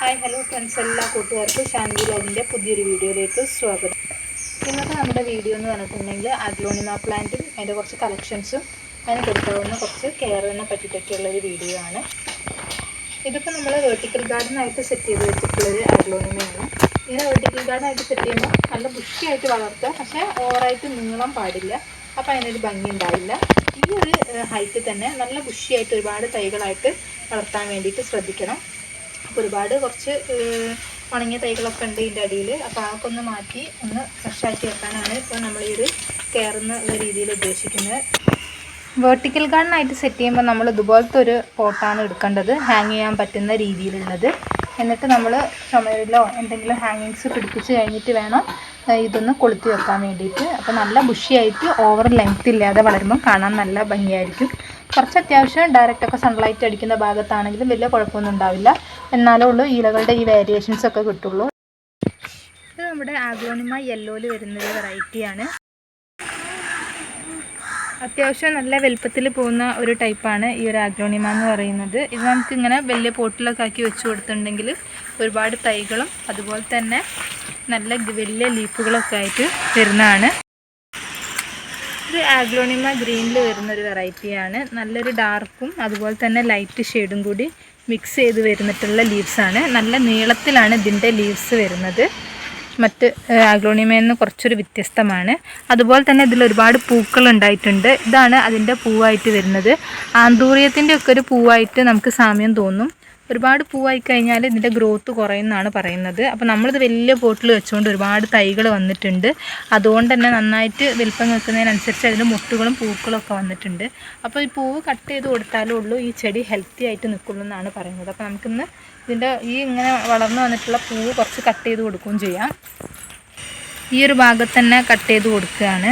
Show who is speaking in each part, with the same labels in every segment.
Speaker 1: Hi hello friends എല്ലാ കൂട്ടുകാർക്കും ഷാൻവി ലോഗിന്റെ പുതിയൊരു വീഡിയോയിലേക്ക് സ്വാഗതം. ഇന്നത്തെ നമ്മുടെ വീഡിയോ എന്ന് പറഞ്ഞിട്ടുണ്ടെങ്കിൽ അഗ്ലോണിമ പ്ലാന്റും അതിന്റെ കുറച്ച് കളക്ഷൻസും അതിന് കൊടുക്കാവുന്ന കുറച്ച് കെയറിനെ പറ്റിയിട്ടൊക്കെയുള്ള ഒരു വീഡിയോ ആണ്. ഇതിപ്പോൾ നമ്മൾ വെർട്ടിക്കൽ ഗാർഡനായിട്ട് സെറ്റ് ചെയ്ത് വെച്ചിട്ടുള്ളൊരു അഗ്ലോണിമയാണ് ഇങ്ങനെ വെർട്ടിക്കൽ ഗാർഡനായിട്ട് സെറ്റ് ചെയ്യുമ്പോൾ നല്ല ബുഷിയായിട്ട് വളർത്തുക പക്ഷേ ഓവറായിട്ട് നീളം പാടില്ല. അപ്പോൾ അതിനൊരു ഭംഗി ഉണ്ടാവില്ല. ഈ ഒരു ഹൈറ്റ് തന്നെ നല്ല ബുഷിയായിട്ട് ഒരുപാട് തൈകളായിട്ട് വളർത്താൻ വേണ്ടിയിട്ട് ശ്രദ്ധിക്കണം. ഒരുപാട് കുറച്ച് ഉണങ്ങിയ തൈകളൊക്കെ ഉണ്ട് ഇതിന്റെ അടിയിൽ അപ്പോൾ അതൊക്കെ ഒന്ന് മാറ്റി ഒന്ന് ഫ്രഷാക്കി വെക്കാനാണ് ഇപ്പോൾ നമ്മൾ ഈ ഒരു കയറുന്ന രീതിയിൽ ഉദ്ദേശിക്കുന്നത്. വെർട്ടിക്കൽ ഗാർഡനായിട്ട് സെറ്റ് ചെയ്യുമ്പോൾ നമ്മൾ ഇതുപോലത്തെ ഒരു പോട്ടാണ് എടുക്കേണ്ടത്. ഹാങ് ചെയ്യാൻ പറ്റുന്ന രീതിയിലുള്ളത്. എന്നിട്ട് നമ്മൾ ചുമരിലോ എന്തെങ്കിലും ഹാങ്ങിങ്സ് പിടിപ്പിച്ച് കഴിഞ്ഞിട്ട് വേണം ഇതൊന്ന് കൊളുത്തി വെക്കാൻ വേണ്ടിയിട്ട്. അപ്പോൾ നല്ല ബുഷിയായിട്ട് ഓവർ ലെങ്ത് ഇല്ലാതെ വളരുമ്പോൾ കാണാൻ നല്ല ഭംഗിയായിരിക്കും. കുറച്ച് അത്യാവശ്യം ഡയറക്റ്റ് ഒക്കെ സൺലൈറ്റ് അടിക്കുന്ന ഭാഗത്താണെങ്കിലും വലിയ കുഴപ്പമൊന്നും ഉണ്ടാവില്ല. എന്നാലേ ഉള്ളൂ ഈലകളുടെ ഈ വേരിയേഷൻസ് ഒക്കെ കിട്ടുള്ളൂ. ഇത് നമ്മുടെ ആഗ്ലോണിമ യെല്ലോയിൽ വരുന്നൊരു വെറൈറ്റിയാണ് അത്യാവശ്യം നല്ല വലുപ്പത്തിൽ പോകുന്ന ഒരു ടൈപ്പാണ് ഈ ഒരു ആഗ്രോണിമ എന്ന് പറയുന്നത്. ഇത് നമുക്ക് ഇങ്ങനെ വലിയ പോട്ടിലൊക്കെ ആക്കി വെച്ച് കൊടുത്തിട്ടുണ്ടെങ്കിൽ ഒരുപാട് തൈകളും അതുപോലെ തന്നെ നല്ല വലിയ ലീഫുകളൊക്കെ ആയിട്ട് വരുന്നതാണ്. ആഗ്ലോണിമ ഗ്രീനിൽ വരുന്ന ഒരു വെറൈറ്റിയാണ്. നല്ലൊരു ഡാർക്കും അതുപോലെ തന്നെ ലൈറ്റ് ഷെയ്ഡും കൂടി മിക്സ് ചെയ്ത് വരുന്നിട്ടുള്ള ലീവ്സാണ് നല്ല നീളത്തിലാണ് ഇതിന്റെ ലീവ്സ് വരുന്നത്. മറ്റ് ആഗ്ലോണിമയിൽ നിന്ന് കുറച്ചൊരു വ്യത്യസ്തമാണ്. അതുപോലെ തന്നെ ഇതിൽ ഒരുപാട് പൂക്കൾ ഉണ്ടായിട്ടുണ്ട്. ഇതാണ് അതിന്റെ പൂവായിട്ട് വരുന്നത്. ആന്തൂറിയത്തിന്റെ ഒക്കെ ഒരു പൂവായിട്ട് നമുക്ക് സാമ്യം തോന്നും. ഒരുപാട് പൂവായി കഴിഞ്ഞാൽ ഇതിന്റെ ഗ്രോത്ത് കുറയുമെന്നാണ് പറയുന്നത്. അപ്പോൾ നമ്മളിത് വലിയ പോട്ടിൽ വെച്ചുകൊണ്ട് ഒരുപാട് തൈകൾ വന്നിട്ടുണ്ട്. അതുകൊണ്ട് തന്നെ നന്നായിട്ട് വലിപ്പം നിൽക്കുന്നതിനനുസരിച്ച് അതിന് മുട്ടുകളും പൂക്കളും ഒക്കെ വന്നിട്ടുണ്ട്. അപ്പോൾ ഈ പൂവ് കട്ട് ചെയ്ത് കൊടുത്താലേ ഉള്ളൂ ഈ ചെടി ഹെൽത്തി ആയിട്ട് നിൽക്കുള്ളൂ എന്നാണ് പറയുന്നത്. അപ്പോൾ നമുക്കിന്ന് ഇതിന്റെ ഈ ഇങ്ങനെ വളർന്നു വന്നിട്ടുള്ള പൂവ് കുറച്ച് കട്ട് ചെയ്ത് കൊടുക്കുകയും ചെയ്യാം. ഈ ഒരു ഭാഗത്ത് തന്നെ കട്ട് ചെയ്ത് കൊടുക്കുകയാണ്.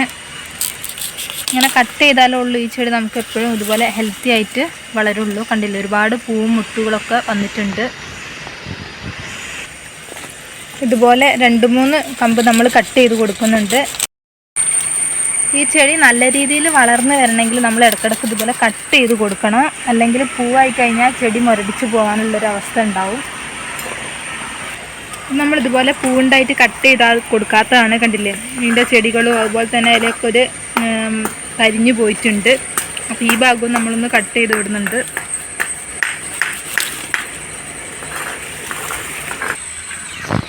Speaker 1: ഇങ്ങനെ കട്ട് ചെയ്താലേ ഉള്ളൂ. ഈ ചെടി നമുക്ക് എപ്പോഴും ഇതുപോലെ ഹെൽത്തി ആയിട്ട് വളരുള്ളൂ. കണ്ടില്ല ഒരുപാട് പൂവും മുട്ടുകളൊക്കെ വന്നിട്ടുണ്ട്. ഇതുപോലെ രണ്ട് മൂന്ന് കമ്പ് നമ്മൾ കട്ട് ചെയ്ത് കൊടുക്കുന്നുണ്ട്. ഈ ചെടി നല്ല രീതിയിൽ വളർന്നു വരണമെങ്കിൽ നമ്മൾ ഇടയ്ക്കിടയ്ക്ക് ഇതുപോലെ കട്ട് ചെയ്ത് കൊടുക്കണം. അല്ലെങ്കിൽ പൂവായി കഴിഞ്ഞാൽ ചെടി മുരടിച്ച് പോകാനുള്ളൊരു അവസ്ഥ ഉണ്ടാവും. നമ്മൾ ഇതുപോലെ പൂവുണ്ടായിട്ട് കട്ട് ചെയ്താൽ കൊടുക്കാത്തതാണ് കണ്ടില്ലേ. ഇതിന്റെ ചെടികളും അതുപോലെ തന്നെ അതിലൊക്കെ ഒരു ഉം, കരിഞ്ഞു പോയിട്ടുണ്ട്. അപ്പോൾ ഈ ഭാഗവും നമ്മളൊന്ന് കട്ട് ചെയ്ത് വിടുന്നുണ്ട്.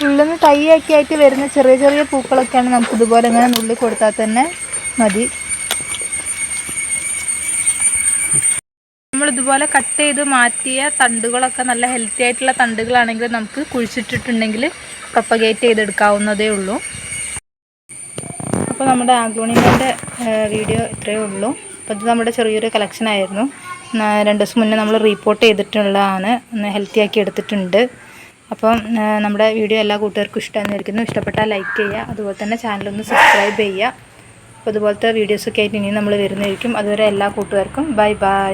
Speaker 1: ഉള്ളിന്ന് തൈയൊക്കെ ആയിട്ട് വരുന്ന ചെറിയ ചെറിയ പൂക്കളൊക്കെയാണ് നമുക്ക് ഇതുപോലെ ഇങ്ങനെ നുള്ളി കൊടുത്താൽ തന്നെ മതി. നമ്മൾ ഇതുപോലെ കട്ട് ചെയ്ത് മാറ്റിയ തണ്ടുകളൊക്കെ നല്ല ഹെൽത്തി ആയിട്ടുള്ള തണ്ടുകളാണെങ്കിൽ നമുക്ക് കുഴിച്ചിട്ടിട്ടുണ്ടെങ്കിൽ പ്രൊപ്പഗേറ്റ് ചെയ്തെടുക്കാവുന്നതേ ഉള്ളൂ. അപ്പോൾ നമ്മുടെ ആഗ്ലോണിമയുടെ വീഡിയോ ഇത്രയേ ഉള്ളൂ. അപ്പോൾ ഇത് നമ്മുടെ ചെറിയൊരു കളക്ഷൻ ആയിരുന്നു. രണ്ട് ദിവസം മുന്നേ നമ്മൾ റിപ്പോർട്ട് ചെയ്തിട്ടുള്ളതാണ്. ഒന്ന് ഹെൽത്തി ആക്കി എടുത്തിട്ടുണ്ട്. അപ്പം നമ്മുടെ വീഡിയോ എല്ലാ കൂട്ടുകാർക്കും ഇഷ്ടമായിരിക്കുന്നു. ഇഷ്ടപ്പെട്ടാൽ ലൈക്ക് ചെയ്യുക. അതുപോലെ തന്നെ ചാനലൊന്ന് സബ്സ്ക്രൈബ് ചെയ്യുക. അപ്പോൾ ഇതുപോലത്തെ വീഡിയോസൊക്കെ ആയിട്ട് ഇനിയും നമ്മൾ വരുന്നതായിരിക്കും. അതുവരെ എല്ലാ കൂട്ടുകാർക്കും ബൈ ബൈ